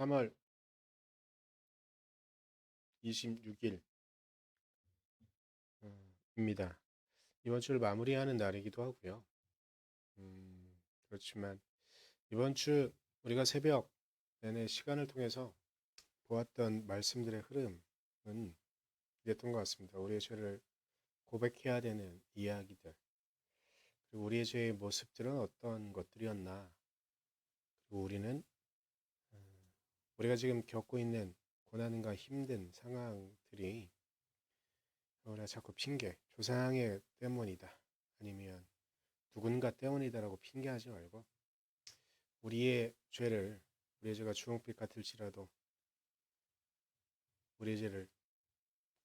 3월 26일 어, 입니다. 이번 주를 마무리하는 날이기도 하고요. 음, 그렇지만 이번 주 우리가 새벽 내내 시간을 통해서 보았던 말씀들의 흐름은 이랬던 것 같습니다. 우리의 죄를 고백해야 되는 이야기들, 그리고 우리의 죄의 모습들은 어떤 것들이었나, 그리고 우리는 음, 우리가 지금 겪고 있는 고난과 힘든 상황들이 우리가 자꾸 핑계, 조상의 때문이다. 아니면 누군가 때문이다라고 핑계하지 말고 우리의 죄를 우리의 죄가 주홍빛 같을지라도 우리의 죄를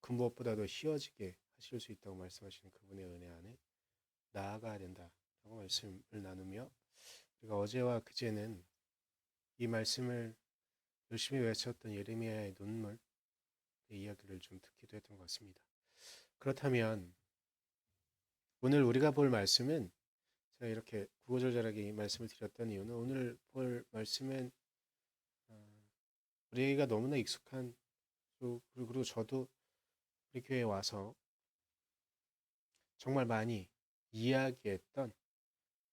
그 무엇보다도 희어지게 하실 수 있다고 말씀하시는 그분의 은혜 안에 나아가야 된다라고 말씀을 나누며 우리가 어제와 그제는 이 말씀을 열심히 외쳤던 예레미야의 눈물 의 이야기를 좀 듣기도 했던 것 같습니다. 그렇다면 오늘 우리가 볼 말씀은 제가 이렇게 구구절절하게 이 말씀을 드렸던 이유는 오늘 볼 말씀은 어, 우리가 너무나 익숙한 또 그리고 저도 우리 교회에 와서 정말 많이 이야기했던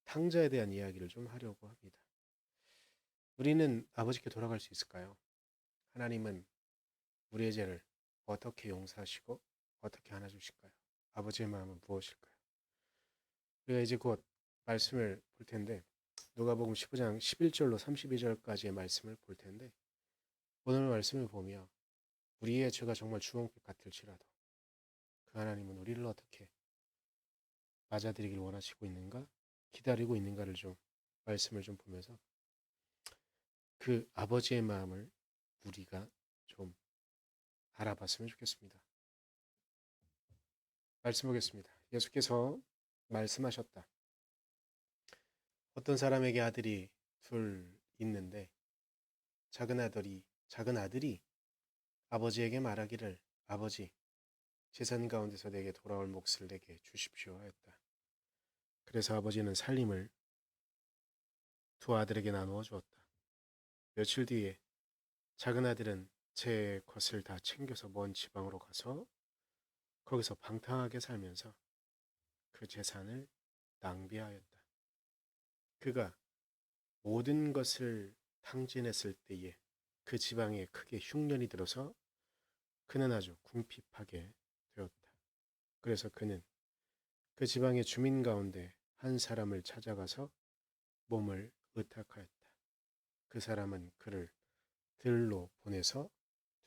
탕자에 대한 이야기를 좀 하려고 합니다. 우리는 아버지께 돌아갈 수 있을까요? 하나님은 우리의 죄를 어떻게 용서하시고 어떻게 하나 주실까요? 아버지의 마음은 무엇일까요? 우리가 이제 곧 말씀을 볼 텐데 누가복음 15장 11절로 32절까지의 말씀을 볼 텐데 오늘 말씀을 보며 우리의 죄가 정말 주홍빛 같을지라도 그 하나님은 우리를 어떻게 맞아들이길 원하시고 있는가 기다리고 있는가를 좀 말씀을 좀 보면서 그 아버지의 마음을 우리가 좀 알아봤으면 좋겠습니다. 말씀 보겠습니다. 예수께서 말씀하셨다. 어떤 사람에게 아들이 둘 있는데 작은 아들이 작은 아들이 아버지에게 말하기를 아버지 재산 가운데서 내게 돌아올 몫을 내게 주십시오 하였다. 그래서 아버지는 살림을 두 아들에게 나누어 주었다. 며칠 뒤에 작은 아들은 제 것을 다 챙겨서 먼 지방으로 가서 거기서 방탕하게 살면서 그 재산을 낭비하였다. 그가 모든 것을 탕진했을 때에 그 지방에 크게 흉년이 들어서 그는 아주 궁핍하게 되었다. 그래서 그는 그 지방의 주민 가운데 한 사람을 찾아가서 몸을 의탁하였다. 그 사람은 그를 들로 보내서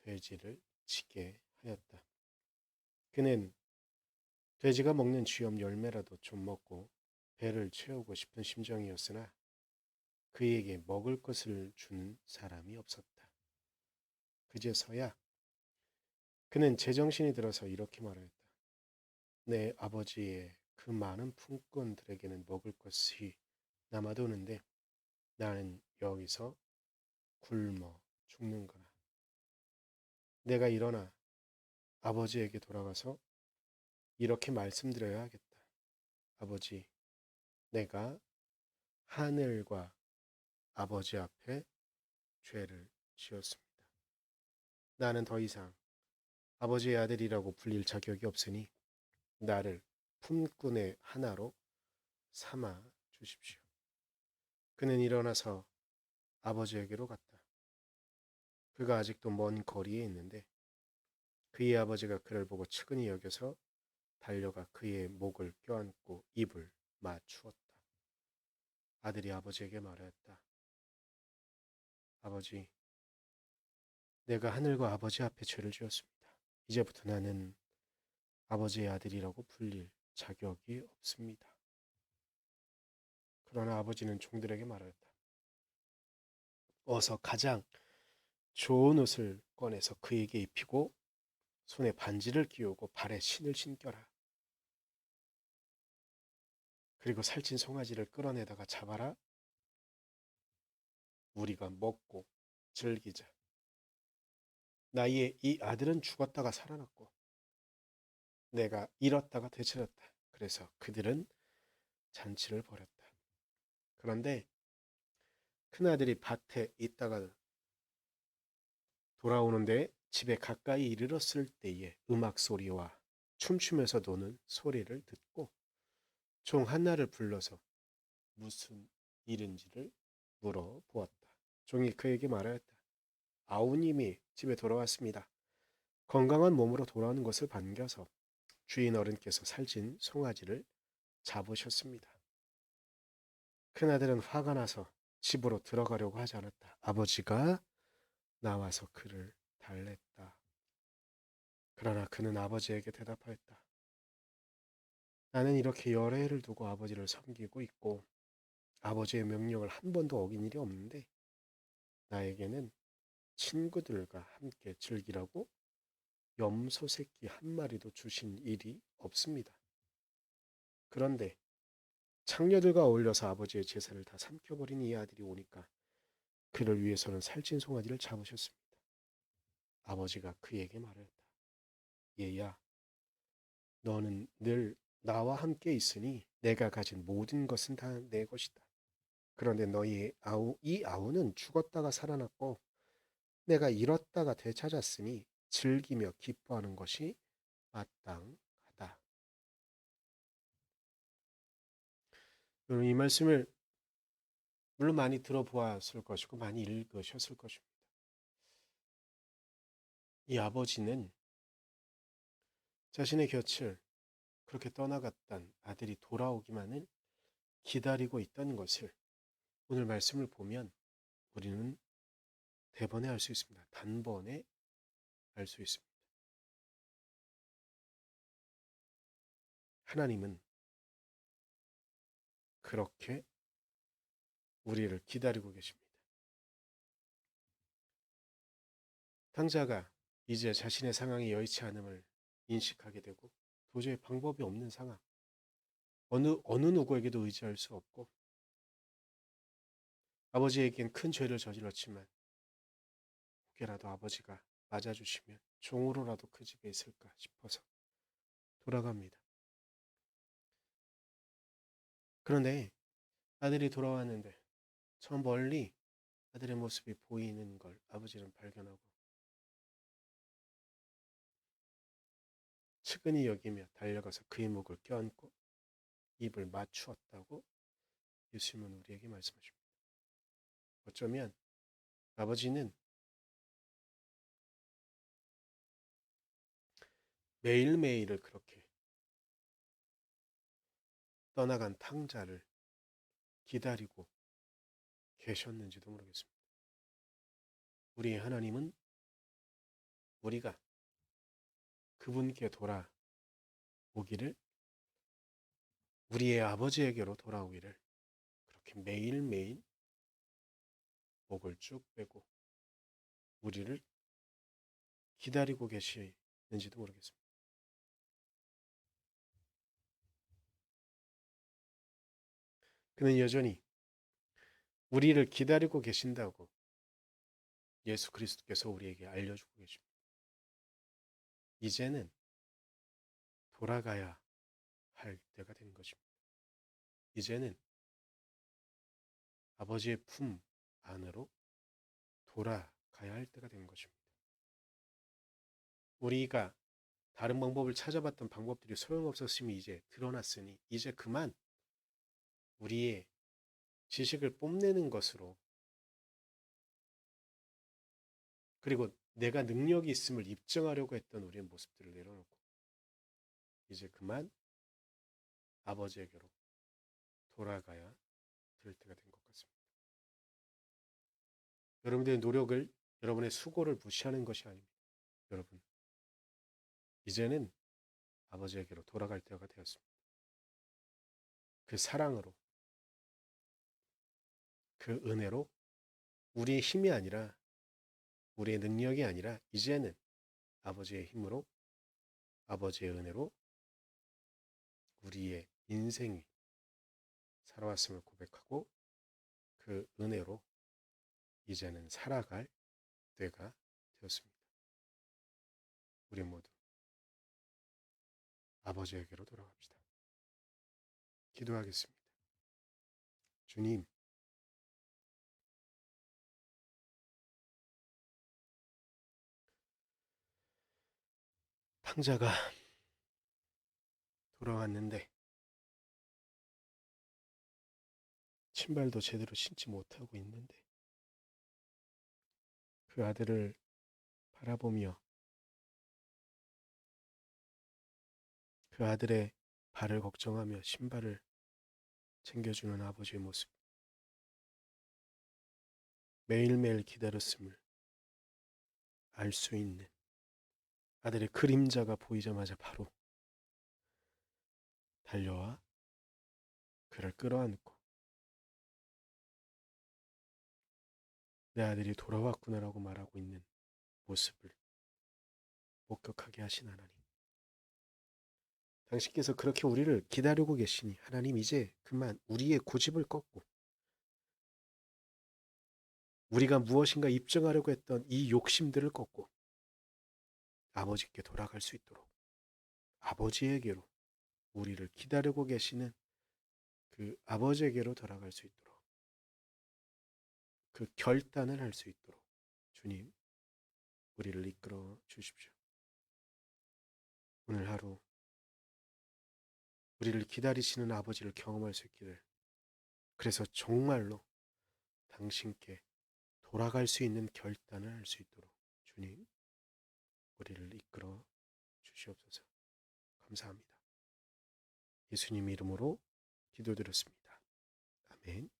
돼지를 치게 하였다. 그는 돼지가 먹는 쥐염 열매라도 좀 먹고 배를 채우고 싶은 심정이었으나 그에게 먹을 것을 주는 사람이 없었다. 그제서야 그는 제정신이 들어서 이렇게 말하였다. 내 아버지의 그 많은 품꾼들에게는 먹을 것이 남아도는데 나는 여기서 굶어 죽는거나. 내가 일어나 아버지에게 돌아가서 이렇게 말씀드려야 하겠다. 아버지, 내가 하늘과 아버지 앞에 죄를 지었습니다. 나는 더 이상 아버지의 아들이라고 불릴 자격이 없으니 나를 품꾼의 하나로 삼아 주십시오. 그는 일어나서 아버지에게로 갔다. 그가 아직도 먼 거리에 있는데 그의 아버지가 그를 보고 측은히 여겨서 달려가 그의 목을 껴안고 입을 맞추었다. 아들이 아버지에게 말하였다. 아버지, 내가 하늘과 아버지 앞에 죄를 지었습니다. 이제부터 나는 아버지의 아들이라고 불릴 자격이 없습니다. 그러나 아버지는 종들에게 말하였다. 어서 가장 좋은 옷을 꺼내서 그에게 입히고 손에 반지를 끼우고 발에 신을 신겨라. 그리고 살찐 송아지를 끌어내다가 잡아라. 우리가 먹고 즐기자. 나의 이 아들은 죽었다가 살아났고 내가 잃었다가 되찾았다. 그래서 그들은 잔치를 벌였다. 그런데 큰아들이 밭에 있다가 돌아오는데 집에 가까이 이르렀을 때에 음악 소리와 춤추면서 노는 소리를 듣고 종 한나를 불러서 무슨 일인지를 물어보았다. 종이 그에게 말하였다. 아우님이 집에 돌아왔습니다. 건강한 몸으로 돌아오는 것을 반겨서 주인 어른께서 살찐 송아지를 잡으셨습니다. 큰아들은 화가 나서 집으로 들어가려고 하지 않았다. 아버지가 나와서 그를 달랬다. 그러나 그는 아버지에게 대답하였다. 나는 이렇게 해를 두고 아버지를 섬기고 있고 아버지의 명령을 한 번도 어긴 일이 없는데 나에게는 친구들과 함께 즐기라고 염소 새끼 한 마리도 주신 일이 없습니다. 그런데 창녀들과 어울려서 아버지의 제사를 다 삼켜버린 이 아들이 오니까 그를 위해서는 살찐 송아지를 잡으셨습니다. 아버지가 그에게 말하였다. 얘야, 너는 늘 나와 함께 있으니 내가 가진 모든 것은 다 내 것이다. 그런데 너희 아우, 이 아우는 죽었다가 살아났고 내가 잃었다가 되찾았으니 즐기며 기뻐하는 것이 마땅 여러분 이 말씀을 물론 많이 들어보았을 것이고 많이 읽으셨을 것입니다. 이 아버지는 자신의 곁을 그렇게 떠나갔던 아들이 돌아오기만을 기다리고 있던 것을 오늘 말씀을 보면 우리는 대번에 알 수 있습니다. 단번에 알 수 있습니다. 하나님은 그렇게 우리를 기다리고 계십니다. 당자가 이제 자신의 상황이 여의치 않음을 인식하게 되고 도저히 방법이 없는 상황, 어느 어느 누구에게도 의지할 수 없고 아버지에겐 큰 죄를 저질렀지만 혹여라도 아버지가 맞아주시면 종으로라도 그 집에 있을까 싶어서 돌아갑니다. 그런데 아들이 돌아왔는데 저 멀리 아들의 모습이 보이는 걸 아버지는 발견하고 측은히 여기며 달려가서 그의 목을 껴안고 입을 맞추었다고 예수님은 우리에게 말씀하십니다. 어쩌면 아버지는 매일매일을 그렇게 떠나간 탕자를 기다리고 계셨는지도 모르겠습니다. 우리의 하나님은 우리가 그분께 돌아오기를 우리의 아버지에게로 돌아오기를 그렇게 매일매일 목을 쭉 빼고 우리를 기다리고 계시는지도 모르겠습니다. 그는 여전히 우리를 기다리고 계신다고 예수 그리스도께서 우리에게 알려주고 계십니다. 이제는 돌아가야 할 때가 된 것입니다. 이제는 아버지의 품 안으로 돌아가야 할 때가 된 것입니다. 우리가 다른 방법을 찾아봤던 방법들이 소용없었음이 이제 드러났으니 이제 그만 우리의 지식을 뽐내는 것으로 그리고 내가 능력이 있음을 입증하려고 했던 우리의 모습들을 내려놓고 이제 그만 아버지에게로 돌아가야 될 때가 된 것 같습니다. 여러분들의 노력을 여러분의 수고를 무시하는 것이 아닙니다. 여러분 이제는 아버지에게로 돌아갈 때가 되었습니다. 그 사랑으로 그 은혜로 우리의 힘이 아니라 우리의 능력이 아니라 이제는 아버지의 힘으로 아버지의 은혜로 우리의 인생이 살아왔음을 고백하고 그 은혜로 이제는 살아갈 때가 되었습니다. 우리 모두 아버지에게로 돌아갑시다. 기도하겠습니다. 주님, 탕자가 돌아왔는데 신발도 제대로 신지 못하고 있는데 그 아들을 바라보며 그 아들의 발을 걱정하며 신발을 챙겨주는 아버지의 모습. 매일매일 기다렸음을 알 수 있는 아들의 그림자가 보이자마자 바로 달려와 그를 끌어안고 내 아들이 돌아왔구나라고 말하고 있는 모습을 목격하게 하신 하나님. 당신께서 그렇게 우리를 기다리고 계시니 하나님 이제 그만 우리의 고집을 꺾고 우리가 무엇인가 입증하려고 했던 이 욕심들을 꺾고 아버지께 돌아갈 수 있도록 아버지에게로 우리를 기다리고 계시는 그 아버지에게로 돌아갈 수 있도록 그 결단을 할 수 있도록 주님 우리를 이끌어 주십시오. 오늘 하루 우리를 기다리시는 아버지를 경험할 수 있기를 그래서 정말로 당신께 돌아갈 수 있는 결단을 할 수 있도록 주님 우리를 이끌어 주시옵소서 감사합니다. 예수님 이름으로 기도드렸습니다. 아멘.